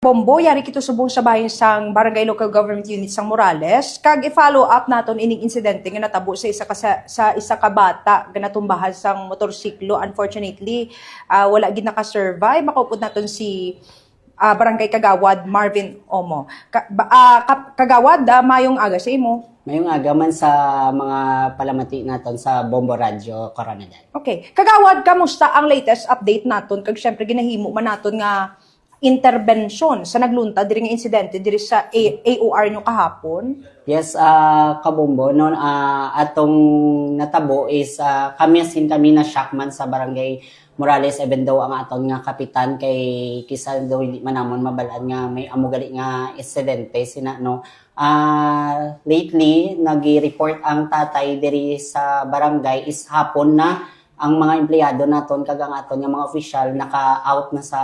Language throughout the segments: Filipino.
Bombo, yari kito subong sa bayan sang Barangay Local Government Unit sang Morales. Kag i-follow up naton ining insidente nga natabo sa isa ka sa, sa isa ka bata nga natumbahan sang motorsiklo. Unfortunately, ah, wala gid naka-survive. Makaupod naton si ah, Barangay Kagawad Marvin Omo. Ka, Kap- Kagawad, ah, mayong aga sa imo. Mayong agaman sa mga palamati naton sa Bombo Radio Coronadal. Okay. Kagawad, kamusta ang latest update naton? Kag syempre ginahimo man naton nga intervention sa naglunta diri nga insidente diri sa A- AOR nyo kahapon. Yes, ah kabombo, no, ah, atong natabo is ah, kami asin kami na shockman sa barangay Morales even though ang aton nga kapitan kay kisa daw hindi man namon mabalaan nga may amugali nga insidente sina no ah lately nagi-report ang tatay diri sa barangay is hapon na ang mga empleyado naton kag ang aton nga mga opisyal naka-out na sa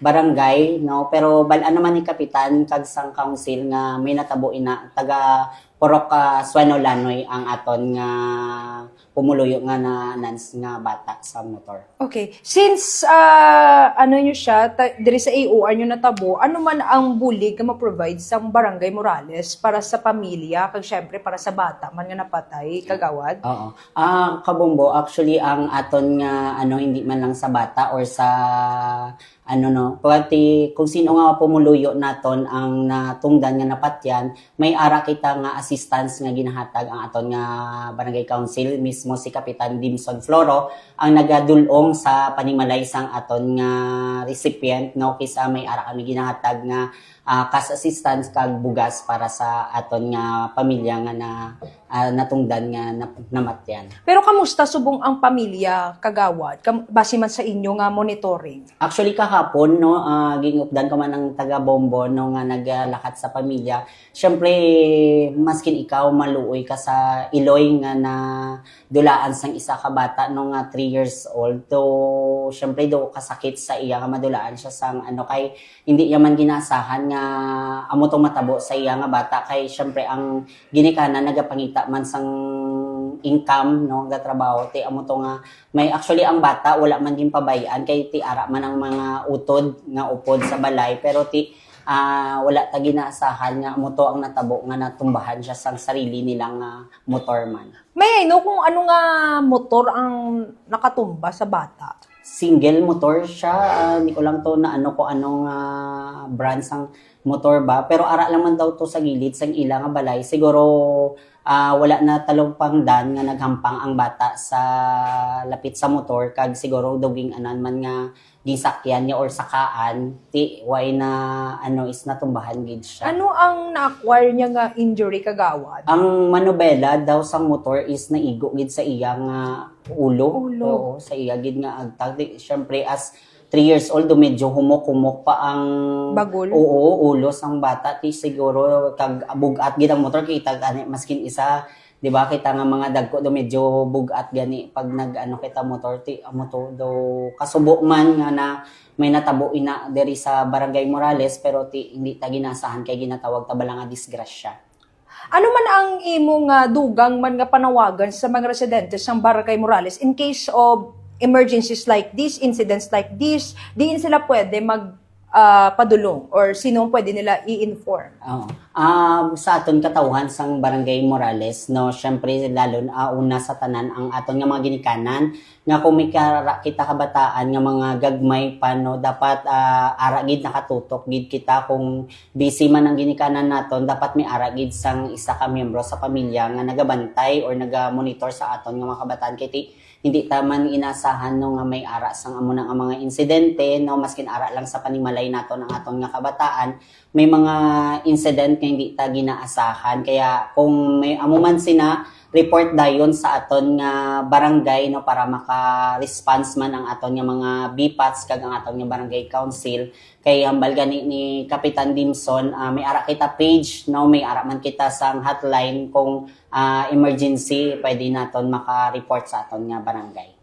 barangay no? Pero balaan naman ni kapitan kag sang council nga may natabo ina taga Porok uh, Lanoy ang aton nga pumuluyo nga na nans nga bata sa motor. Okay. Since ah, ano nyo siya, ta- diri sa AOR nyo natabo, ano man ang bulig nga ma-provide sa Barangay Morales para sa pamilya, kag syempre para sa bata man nga napatay, kagawad? Oo. Ah, kabombo, actually ang aton nga ano hindi man lang sa bata or sa ano no, pati kung sino nga pumuluyo naton ang natungdan nga napatyan, may ara kita nga assistance nga ginahatag ang aton nga barangay council mismo si Kapitan Dimson Floro ang nagadulong sa panimalay sang aton nga recipient no? Kisa may ara kami ginahatag nga ah, cash assistance kag bugas para sa aton nga pamilya nga na ah, natungdan nga nap- namatyan. Pero kamusta subong ang pamilya, kagawad, kam- base man sa inyo nga monitoring? Actually kahapon no uh, gingupdan ko man ng taga Bombo no nga naglakad sa pamilya. Syempre maskin ikaw maluoy ka sa Iloy nga na dulaan sang isa ka bata no nga 3 years old. To syempre do kasakit sa iya nga madulaan siya sang ano kay hindi niya man ginasahan nga amo tong matabo sa iya nga bata kay syempre ang ginikanan nagapangita man sang income no nga trabaho ti amo to nga may actually ang bata wala man din pabayaan kay ti ara man ang mga utod nga upod sa balay pero ti ah, wala ta ginaasahan nga amo to ang natabo nga natumbahan siya sang sarili nilang nga motor man May I know kung ano nga motor ang nakatumba sa bata? single motor siya ah, hindi ko lang to na ano ko anong ah, brand sang motor ba pero ara lang man daw to sa gilid sang ila nga balay siguro ah, wala na talumpang dan nga naghampang ang bata sa lapit sa motor kag siguro duging anan man nga gisakyan niya or sakaan ti way na ano is natumbahan gid siya Ano ang na-acquire niya nga injury, kagawad? ang manobela daw sa motor is naigo gid sa iya nga ulo. Ulo. Oo, sa iya gid nga agtag. Syempre as 3 years old do medyo humok-humok pa ang Bagol? Oo, ulo sang bata ti siguro kag bugat gid ang motor kita gani maskin isa di ba kita nga mga dagko do medyo bugat gani pag nag ano kita motor ti amo to do kasubo man nga na may natabo ina diri sa Barangay Morales pero ti hindi ta ginasahan kay ginatawag ta bala nga disgrasya. Ano man ang imo nga dugang man nga panawagan sa mga residente sa Barangay Morales in case of emergencies like this, incidents like this, diin sila pwede mag ah, padulong or sino pwede nila i-inform? Oo. Um, sa aton katawhan sang Barangay Morales, no, syempre lalo na una sa tanan ang aton nga mga ginikanan nga kung may kita kabataan nga mga gagmay pa no, dapat ah, ara gid nakatutok gid kita kung busy man ang ginikanan naton, dapat may ara gid sang isa ka miyembro sa pamilya nga nagabantay or naga-monitor sa aton nga mga kabataan kay ti- hindi taman inasahan no nga may ara sang amo ang mga insidente no maskin ara lang sa panimalay naton ang aton nga kabataan may mga incident nga hindi ta ginaasahan. Kaya kung may amo man sina report dayon sa aton nga barangay no para maka-response man ang aton nga mga BPATs kag ang aton nga barangay council. Kay hambal gani ni Kapitan Dimson ah, may ara kita page no may ara man kita sang hotline kung ah, emergency pwede naton maka-report sa aton nga barangay